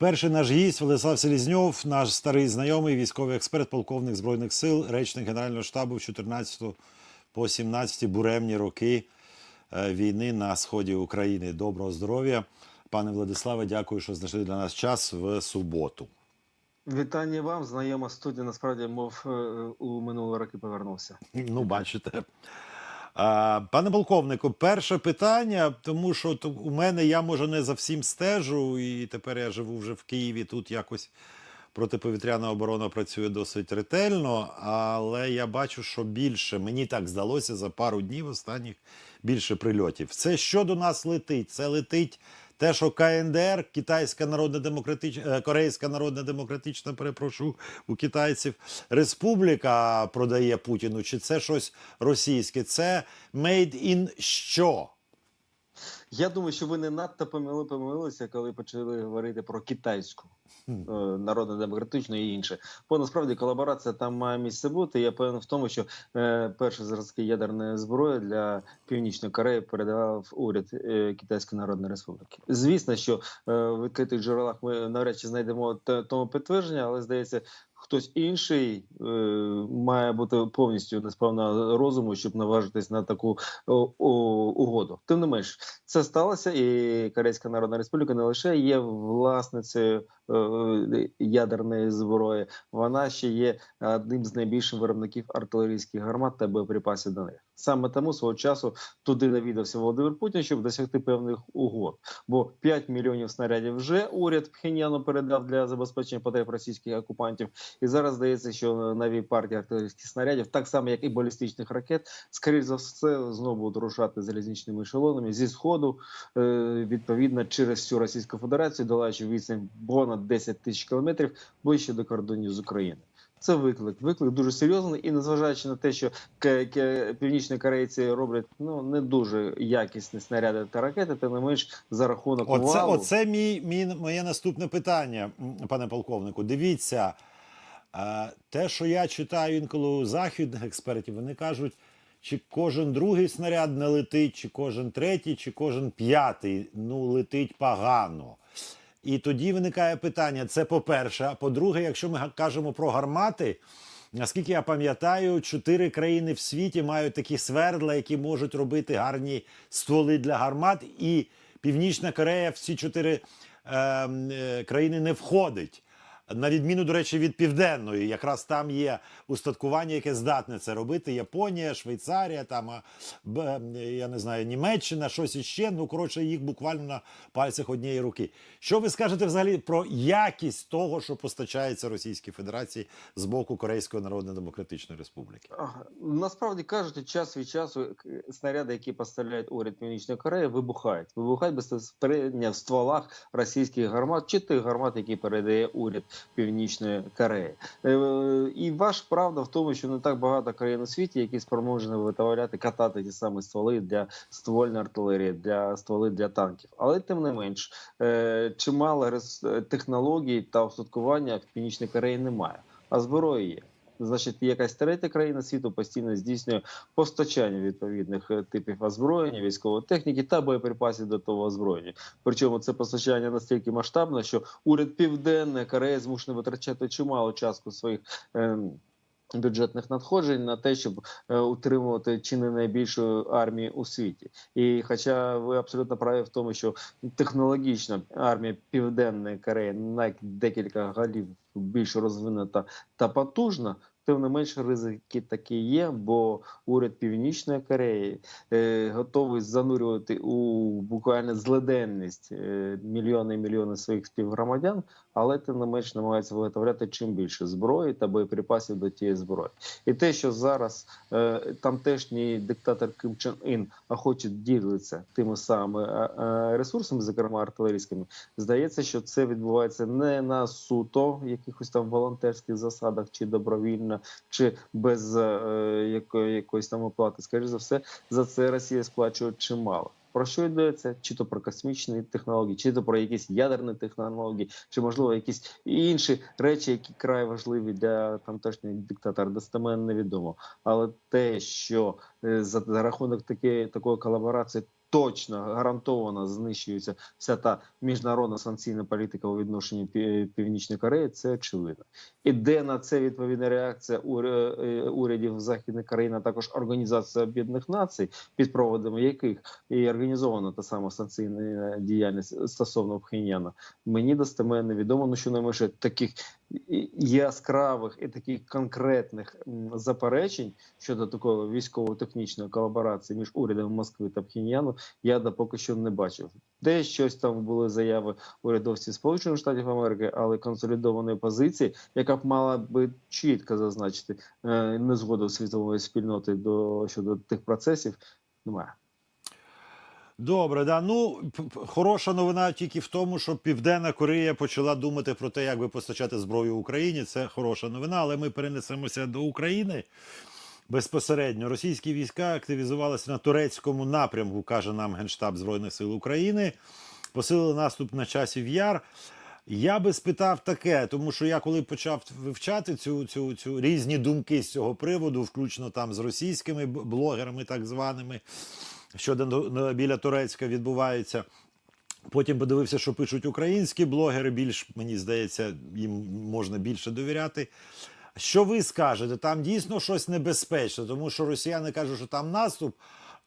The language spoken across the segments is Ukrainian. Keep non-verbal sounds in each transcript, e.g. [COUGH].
Перший наш гість Владислав Селізньов, наш старий знайомий, військовий експерт, полковник збройних сил, речник Генерального штабу з 14 по 17 буремні роки е, війни на сході України. Доброго здоров'я, пане Владиславе. Дякую, що знайшли для нас час в суботу. Вітання вам, знайома студія. Насправді, мов е, у минулі роки повернувся. Ну, бачите. Пане полковнику, перше питання, тому що у мене я може не за всім стежу, і тепер я живу вже в Києві. Тут якось протиповітряна оборона працює досить ретельно, але я бачу, що більше мені так здалося за пару днів останніх більше прильотів. Це що до нас летить? Це летить те, що КНДР, Китайська Народна Демократична, Корейська Народна Демократична, перепрошую, у китайців Республіка продає Путіну, чи це щось російське? Це made in що? Я думаю, що ви не надто помили, помилилися, коли почали говорити про китайську е, народно-демократичну і інше. Бо насправді колаборація там має місце бути. Я певен в тому, що е, перші зразки ядерної зброї для північної Кореї передавав уряд е, Китайської Народної Республіки. Звісно, що е, в відкритих джерелах ми навряд чи знайдемо тому підтвердження, але здається. Хтось інший е, має бути повністю несправна розуму, щоб наважитись на таку о, о, угоду. Тим не менш, це сталося, і Корейська Народна Республіка не лише є власницею е, ядерної зброї, вона ще є одним з найбільших виробників артилерійських гармат та боєприпасів до них. Саме тому свого часу туди навідався Володимир Путін, щоб досягти певних угод. Бо 5 мільйонів снарядів вже уряд Пхеньяну передав для забезпечення потреб російських окупантів. І зараз здається, що нові партії артилерійських снарядів, так само як і балістичних ракет, скоріш за все знову будуть рушати залізничними ешелонами зі сходу, е, відповідно через всю Російську Федерацію, долаючи відстань понад 10 тисяч кілометрів ближче до кордонів з України. Це виклик. Виклик дуже серйозний, і незважаючи на те, що північні корейці роблять ну не дуже якісні снаряди та ракети, тим не менш за рахунок Оце, валу, оце мій, мій, моє наступне питання, пане полковнику. Дивіться, е, те, що я читаю інколи у західних експертів, вони кажуть, чи кожен другий снаряд не летить, чи кожен третій, чи кожен п'ятий ну, летить погано. І тоді виникає питання: це по-перше. А по-друге, якщо ми кажемо про гармати, наскільки я пам'ятаю, чотири країни в світі мають такі свердла, які можуть робити гарні стволи для гармат, і Північна Корея в ці чотири е, е, країни не входить. На відміну, до речі, від південної, якраз там є устаткування, яке здатне це робити. Японія, Швейцарія, там я не знаю, Німеччина, щось іще. Ну коротше, їх буквально на пальцях однієї руки. Що ви скажете взагалі про якість того, що постачається Російській Федерації з боку Корейської Народно-Демократичної Республіки? Насправді кажучи, час від часу снаряди, які поставляють уряд Північної Кореї, вибухають. Вибухають безпосередньо в стволах російських гармат чи тих гармат, які передає уряд Північної Кореї. Е, і ваш правда в тому, що не так багато країн у світі, які спроможні витворяти, катати ті самі стволи для ствольної артилерії, для стволи для танків. Але тим не менш, е, чимало технологій та устаткування в Північній Кореї немає, а зброї є. Значить, якась третя країна світу постійно здійснює постачання відповідних е, типів озброєння, військової техніки та боєприпасів до того озброєння. Причому це постачання настільки масштабне, що уряд Південної Кореї змушений витрачати чимало частку своїх. ем, Бюджетних надходжень на те, щоб е, утримувати чи не найбільшу армію у світі, і хоча ви абсолютно праві в тому, що технологічна армія Південної Кореї на декілька голів більш розвинута та потужна, тим не менш ризики такі є, бо уряд Північної Кореї е, готовий занурювати у буквально злиденність е, мільйони і мільйони своїх співгромадян, але тим не менш намагається виготовляти чим більше зброї та боєприпасів до тієї зброї. І те, що зараз е, тамтешній диктатор Ким Чен Ін охоче ділиться тими самими е, е, ресурсами, зокрема артилерійськими, здається, що це відбувається не на суто якихось там волонтерських засадах, чи добровільно, чи без е, якої, якоїсь там оплати. Скоріше за все, за це Росія сплачує чимало. Про що йдеться? Чи то про космічні технології, чи то про якісь ядерні технології, чи можливо якісь інші речі, які край важливі для тамтешніх диктатора, достеменно невідомо. Але те, що за, за рахунок таке, такої колаборації точно гарантовано знищується вся та міжнародна санкційна політика у відношенні Пі- Північної Кореї, це очевидно. І де на це відповідна реакція е, урядів західних країн, а також Організації Об'єднаних Націй, під проводами яких і організована та сама санкційна діяльність стосовно Пхеньяна, мені достеменно відомо, ну що найменше таких яскравих і таких конкретних заперечень щодо такої військово-технічної колаборації між урядом Москви та Пхеньяну я допоки що не бачив. Де щось там були заяви урядовців Сполучених Штатів Америки, але консолідованої позиції, яка б мала би чітко зазначити е, незгоду світової спільноти до щодо тих процесів, немає. Добре, да. Ну хороша новина тільки в тому, що Південна Корея почала думати про те, як би постачати зброю Україні. Це хороша новина, але ми перенесемося до України. Безпосередньо російські війська активізувалися на турецькому напрямку, каже нам Генштаб Збройних сил України. Посилили наступ на часів яр. Я би спитав таке, тому що я коли почав вивчати цю, цю, цю різні думки з цього приводу, включно там з російськими блогерами, так званими, що біля Турецька відбувається. Потім подивився, що пишуть українські блогери. Більш мені здається, їм можна більше довіряти. Що ви скажете? Там дійсно щось небезпечне, тому що росіяни кажуть, що там наступ,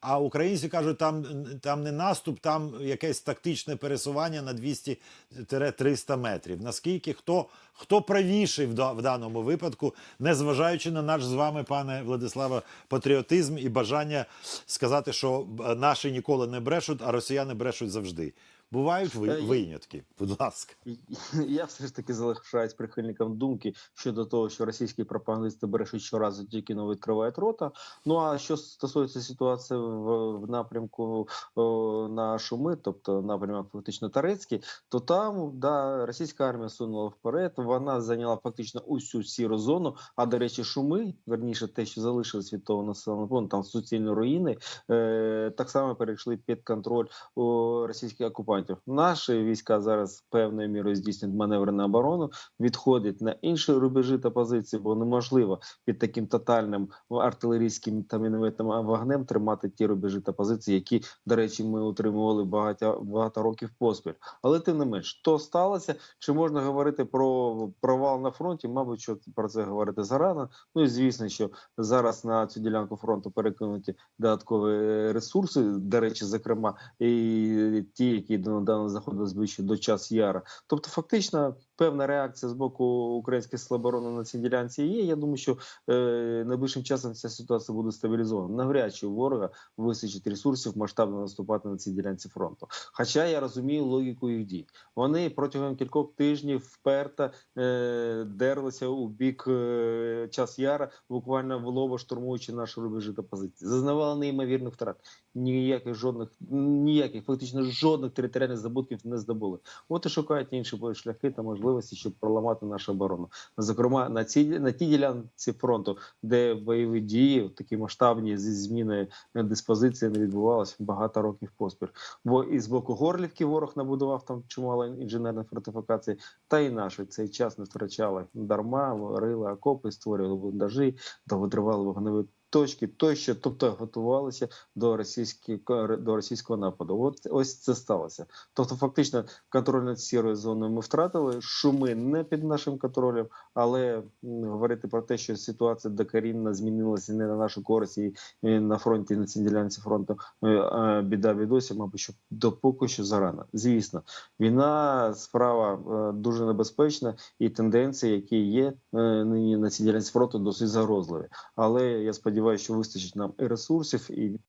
а українці кажуть, там, там не наступ, там якесь тактичне пересування на 200-300 метрів. Наскільки хто, хто правіший в, в даному випадку, незважаючи на наш з вами, пане Владиславе, патріотизм і бажання сказати, що е, наші ніколи не брешуть, а росіяни брешуть завжди. Бувають ви- Е, винятки. Будь ласка. [LAUGHS] Я все ж таки залишаюсь прихильником думки щодо того, що російські пропагандисти брешуть щоразу, тільки но відкривають рота. Ну а що стосується ситуації в, в напрямку о, на Шуми, тобто напрямок фактично Тарецький, то там да, російська армія сунула вперед. Вона зайняла фактично усю сіру зону. А до речі, шуми, верніше, те, що залишилось від того населеного пункту, там суцільні руїни, е, так само перейшли під контроль у російських окупантів. Наші війська зараз певною мірою здійснюють маневрену оборону, відходять на інші рубежі та позиції, бо неможливо під таким тотальним артилерійським та мінометним вогнем тримати ті рубежі та позиції, які, до речі, ми утримували багато, багато років поспіль. Але тим не менш, то сталося. Чи можна говорити про провал на фронті? Мабуть, що про це говорити зарано. Ну і звісно, що зараз на цю ділянку фронту перекинуті додаткові ресурси. До речі, зокрема, і ті, які донедавна знаходились ближче до час яра. Тобто, фактично, певна реакція з боку українських сил на цій ділянці є. Я думаю, що е, найближчим часом ця ситуація буде стабілізована. Навряд чи у ворога вистачить ресурсів масштабно наступати на цій ділянці фронту. Хоча я розумію логіку їх дій. Вони протягом кількох тижнів вперто е, дерлися у бік е, час яра, буквально в лоба штурмуючи наші рубежі та позиції. Зазнавали неймовірних втрат. Ніяких жодних, ніяких фактично жодних територіальних здобутків не здобули. От і шукають інші шляхи та можливості, щоб проламати нашу оборону. Зокрема, на цій на тій ділянці фронту, де бойові дії такі масштабні зі зміною диспозиції не відбувалося багато років поспіль. Бо і з боку Горлівки ворог набудував там чимало інженерних фортифікацій, та і наші цей час не втрачали дарма, рили окопи, створювали бліндажі, довготривали вогневі точки тощо, тобто готувалися до російського до російського нападу. От ось це сталося. Тобто, фактично, контроль над сірою зоною ми втратили. Шуми не під нашим контролем, але говорити про те, що ситуація докорінно змінилася не на нашу користь і на фронті, на цій ділянці фронту е, біда бідосі, мабуть, що допоки що зарано. Звісно, війна справа е, дуже небезпечна, і тенденції, які є е, нині на цій ділянці фронту, досить загрозливі. Але я сподіваюся, що вистачить нам і ресурсів, і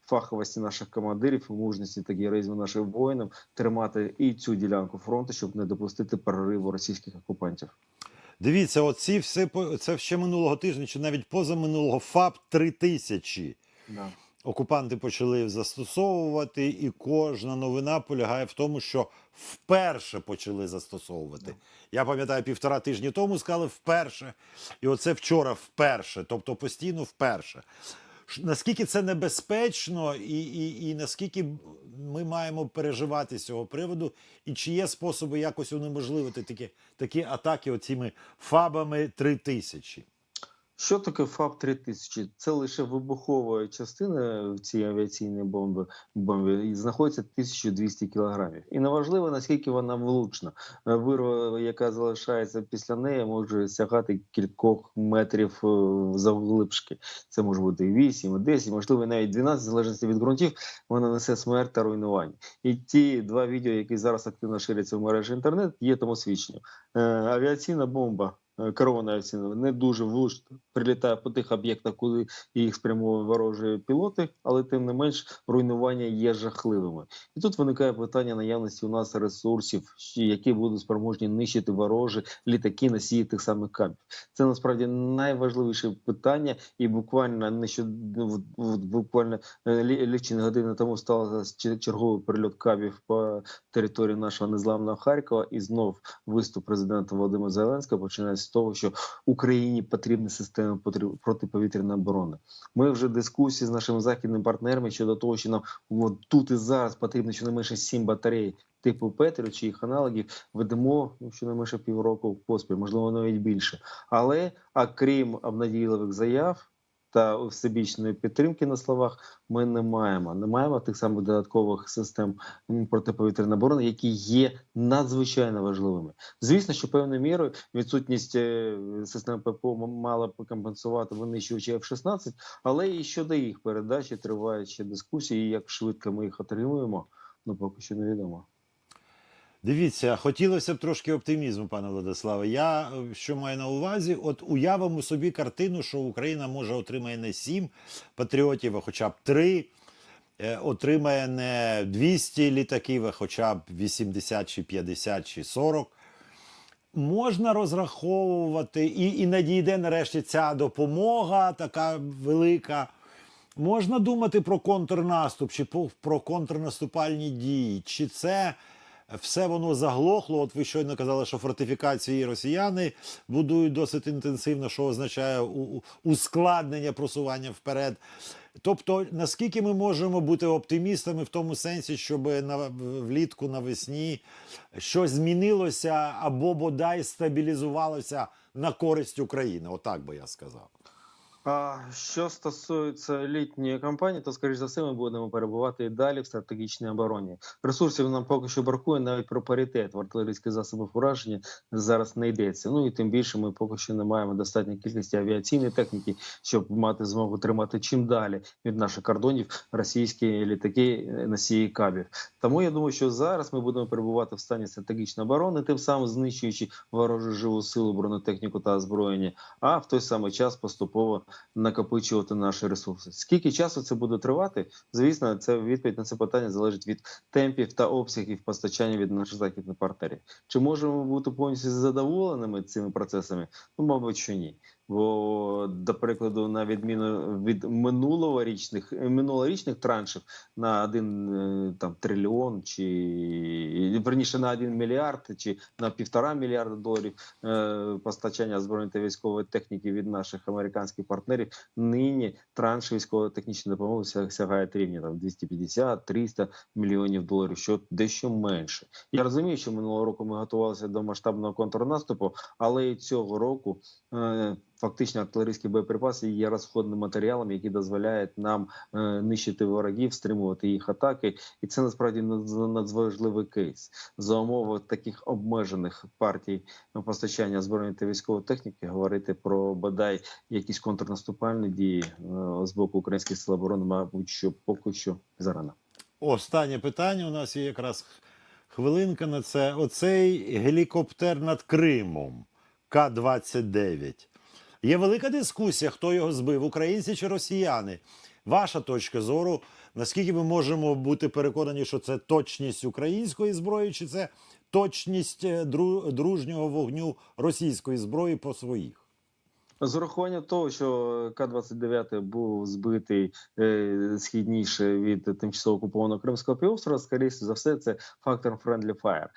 фаховості наших командирів, і мужності та героїзму наших воїнів тримати і цю ділянку фронту, щоб не допустити перериву російських окупантів. Дивіться, оці все це ще минулого тижня, чи навіть позаминулого ФАП 3000 Да. Окупанти почали застосовувати, і кожна новина полягає в тому, що вперше почали застосовувати. Я пам'ятаю, півтора тижні тому сказали вперше, і оце вчора вперше, тобто постійно вперше. Наскільки це небезпечно, і, і, і наскільки ми маємо переживати з цього приводу, і чи є способи якось унеможливити такі, такі атаки оціми фабами 3000? Що таке ФАП 3000 Це лише вибухова частина в цій авіаційній бомбі, бомбі і знаходиться 1200 кілограмів. І неважливо, наскільки вона влучна. Е, Вирва, яка залишається після неї, може сягати кількох метрів е, завглибшки. Це може бути і 8, і 10, можливо, навіть 12, в залежності від ґрунтів, вона несе смерть та руйнування. І ті два відео, які зараз активно ширяться в мережі інтернет, є тому свідченням. Е, авіаційна бомба. Е, Керована авіаційна не дуже влучно прилітає по тих об'єктах, куди їх спрямовують ворожі пілоти, але тим не менш руйнування є жахливими. І тут виникає питання наявності у нас ресурсів, які будуть спроможні нищити ворожі літаки носії тих самих кабів. Це насправді найважливіше питання, і буквально от буквально е, лічені години тому стався черговий прильот кабів по території нашого незламного Харкова. І знов виступ президента Володимира Зеленського починається того, що Україні потрібна система протиповітряної оборони. Ми вже дискусії з нашими західними партнерами щодо того, що нам от тут і зараз потрібно щонайменше сім батарей типу Петру чи їх аналогів ведемо ну, щонайменше півроку поспіль, можливо, навіть більше. Але окрім обнадійливих заяв та всебічної підтримки на словах, ми не маємо. Не маємо тих самих додаткових систем протиповітряної оборони, які є надзвичайно важливими. Звісно, що певною мірою відсутність е, систем ППО мала б компенсувати винищувачі F-16, але і щодо їх передачі тривають ще дискусії. і Як швидко ми їх отримуємо, ну поки що невідомо. Дивіться, хотілося б трошки оптимізму, пане Владиславе. Я е, що маю на увазі, от уявимо собі картину, що Україна може отримає не 7 патріотів, а хоча б 3. Отримає не 200 літаків, а хоча б 80 чи 50 чи 40. Можна розраховувати, і, і надійде нарешті ця допомога така велика. Можна думати про контрнаступ чи про контрнаступальні дії. Чи це все воно заглохло? От ви щойно казали, що фортифікації росіяни будують досить інтенсивно, що означає ускладнення просування вперед. Тобто, наскільки ми можемо бути оптимістами в тому сенсі, щоб на влітку навесні щось змінилося або бодай стабілізувалося на користь України? Отак би я сказав. А що стосується літньої кампанії, то скоріш за все ми будемо перебувати і далі в стратегічній обороні. Ресурсів нам поки що бракує навіть про паритет в артилерійських засобах ураження зараз не йдеться. Ну і тим більше ми поки що не маємо достатньої кількості авіаційної техніки, щоб мати змогу тримати чим далі від наших кордонів російські літаки е, носії кабів. Тому я думаю, що зараз ми будемо перебувати в стані стратегічної оборони, тим самим знищуючи ворожу живу силу, бронетехніку та озброєння, а в той самий час поступово накопичувати наші ресурси. Скільки часу це буде тривати? Звісно, це відповідь на це питання залежить від темпів та обсягів постачання від наших західних партнерів. Чи можемо бути повністю задоволеними цими процесами? Ну, мабуть, що ні. Бо, до прикладу, на відміну від минулорічних минулорічних траншів на один е, там трильйон, чи верніше на один мільярд, чи на півтора мільярда доларів е, постачання збройної та військової техніки від наших американських партнерів. Нині транш військово-технічної допомоги ся- сягають рівня там 250-300 мільйонів доларів, що дещо менше. Я розумію, що минулого року ми готувалися до масштабного контрнаступу, але і цього року. Е, Фактично, артилерійські боєприпаси є розходним матеріалом, який дозволяє нам е, нищити ворогів, стримувати їх атаки, і це насправді надз- надзважливий кейс за умови таких обмежених партій постачання збройної та військової техніки. Говорити про бодай якісь контрнаступальні дії е, з боку українських сил оборони, мабуть, що поки що зарано. Останнє питання. У нас є якраз хвилинка на це. Оцей гелікоптер над Кримом К-29. Є велика дискусія, хто його збив, українці чи росіяни. Ваша точка зору, наскільки ми можемо бути переконані, що це точність української зброї, чи це точність е, дружнього вогню російської зброї по своїх? З урахуванням того, що К-29 був збитий е, східніше від тимчасово окупованого Кримського півострова, скоріше за все, це фактор friendly fire.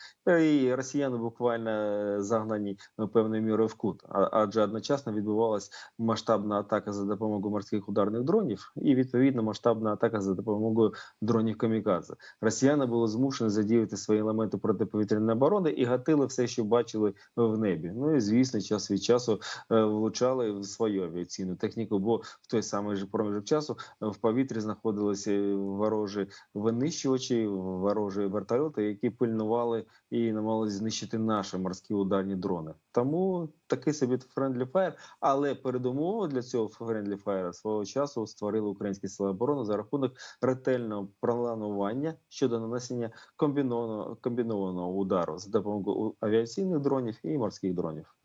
І росіяни буквально е, загнані е, певною мірою в кут, адже одночасно відбувалась масштабна атака за допомогою морських ударних дронів, і відповідно масштабна атака за допомогою дронів камікадзе. Росіяни були змушені задіяти свої елементи протиповітряної оборони і гатили все, що бачили в небі. Ну і звісно, час від часу е, влучали передали в свою авіаційну техніку, бо в той самий же проміжок часу е, в повітрі знаходилися ворожі винищувачі, ворожі вертольоти, які пильнували і намагалися знищити наші морські ударні дрони. Тому такий собі friendly fire, але передумову для цього friendly fire свого часу створили українські сили оборони за рахунок ретельного планування щодо нанесення комбінованого комбінованого удару за допомогою авіаційних дронів і морських дронів.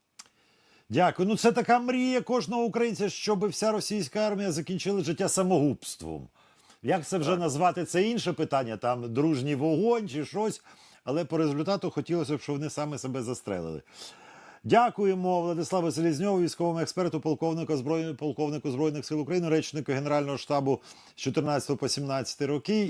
Дякую. Ну це така мрія кожного українця, щоб вся російська армія закінчила життя самогубством. Як це вже Так. назвати? Це інше питання, там дружній вогонь чи щось. Але по результату хотілося б, щоб вони саме себе застрелили. Дякуємо Владиславу Селізньову, військовому експерту, полковнику збройних полковнику збройних сил України, речнику Генерального штабу з 14 по 17 роки.